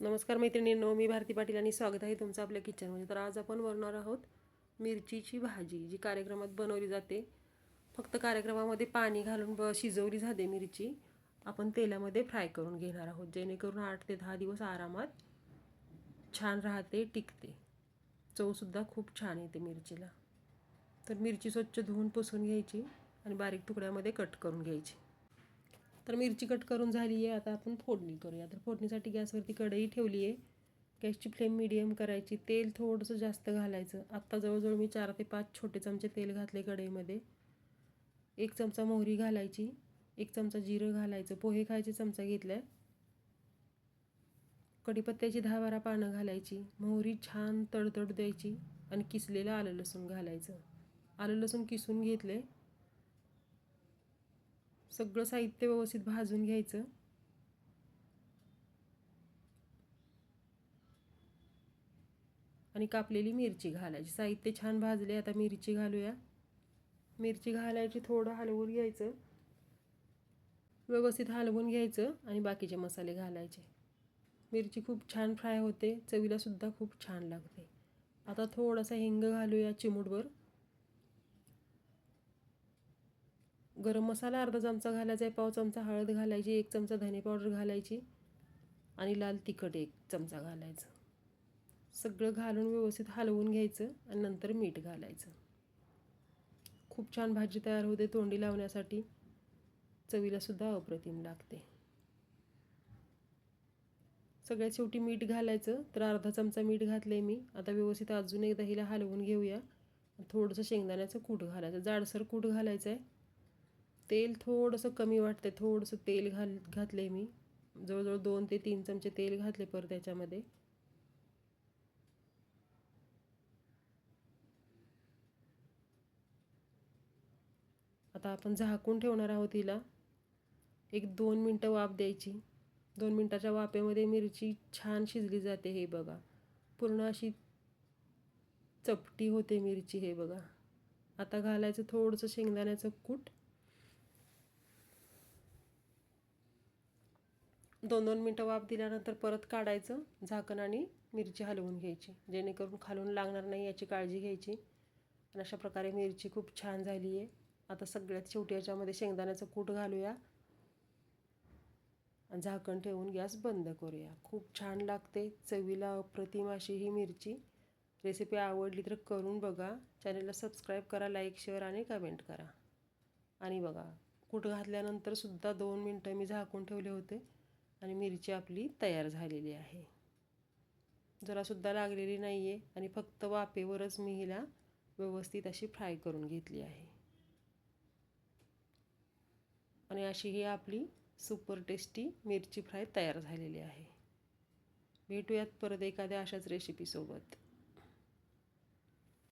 नमस्कार मैत्रिणींनो मी भारती पाटील आणि स्वागत आहे तुमचं आपल्या किचनमध्ये तर आज आपण बनवणार आहोत मिरचीची भाजी जी कार्यक्रमात बनवली जाते. फक्त कार्यक्रमामध्ये पाणी घालून ब शिजवली जाते मिरची. आपण तेलामध्ये फ्राय करून घेणार आहोत जेणेकरून आठ ते दहा दिवस आरामात छान राहते टिकते. चवसुद्धा खूप छान येते मिरचीला. तर मिरची स्वच्छ धुवून पुसून घ्यायची आणि बारीक तुकड्यामध्ये कट करून घ्यायची. तर मिरची कट करून झाली आहे. आता आपण फोडणी करूया. तर फोडणीसाठी गॅसवरती कढई ठेवली आहे. गॅसची फ्लेम मिडियम करायची. तेल थोडंसं जास्त घालायचं. आत्ता जवळजवळ मी चार ते पाच छोटे चमचे तेल घातले कढईमध्ये. एक चमचा मोहरी घालायची. एक चमचा जिरं घालायचं. पोहे खायचे चमचा घेतला आहे कढीपत्त्याची दहा बारा पानं घालायची. मोहरी छान तडतड द्यायची. आणि किसलेलं आलं लसूण घालायचं. आलं लसूण किसून घेतले सगळं साहित्य व्यवस्थित भाजून घ्यायचं. आणि कापलेली मिरची घालायची. साहित्य छान भाजले आता मिरची घालूया. मिरची घालायची थोडं हलवून घ्यायचं. व्यवस्थित हलवून घ्यायचं आणि बाकीचे मसाले घालायचे. मिरची खूप छान फ्राय होते. चवीलासुद्धा खूप छान लागते. आता थोडासा हिंग घालूया चिमूटवर गरम मसाला अर्धा चमचा घालायचा आहे पाव चमचा हळद घालायची एक चमचा धने पावडर घालायची आणि लाल तिखट एक चमचा घालायचं. सगळं घालून व्यवस्थित हलवून घ्यायचं आणि नंतर मीठ घालायचं. खूप छान भाजी तयार होते तोंडी लावण्यासाठी. चवीलासुद्धा अप्रतिम लागते. सगळ्यात शेवटी मीठ घालायचं तर अर्धा चमचा मीठ घातलं आहे मी. आता व्यवस्थित अजून एकदा हिला हलवून घेऊया. थोडंसं शेंगदाण्याचं कूट घालायचं. जाडसर कूट घालायचं आहे तेल थोडंसं कमी वाटतं थोडंसं तेल घाल घातलं आहे मी. जवळजवळ दोन ते तीन चमचे तेल घातले परत त्याच्यामध्ये. आता आपण झाकून ठेवणार आहोत हिला. एक दोन मिनटं वाफ द्यायची. दोन मिनटाच्या वाफेमध्ये मिरची छान शिजली जाते हे बघा. पूर्ण अशी चपटी होते मिरची हे बघा. आता घालायचं थोडंसं शेंगदाण्याचं कूट. दोन दोन मिनटं वाफ दिल्यानंतर परत काढायचं झाकण आणि मिरची हलवून घ्यायची. जेणेकरून खालून लागणार नाही याची काळजी घ्यायची. आणि अशा प्रकारे मिरची खूप छान झाली आहे. आता सगळ्यात शेवटी याच्यामध्ये शेंगदाण्याचं कूट घालूया. आणि झाकण ठेवून गॅस बंद करूया. खूप छान लागते चवीला अप्रतिम अशी ही मिरची. रेसिपी आवडली तर करून बघा. चॅनलला सबस्क्राईब करा लाईक शेअर आणि कमेंट करा. आणि बघा कूट घातल्यानंतरसुद्धा दोन मिनटं मी झाकून ठेवले होते. आणि मिरची आपली तयार झालेली आहे. जरासुद्धा लागलेली नाही आहे आणि फक्त वाफेवरच मी हिला व्यवस्थित अशी फ्राय करून घेतली आहे. आणि अशी ही आपली सुपर टेस्टी मिरची फ्राय तयार झालेली आहे. भेटूयात परत एखाद्या अशाच रेसिपीसोबत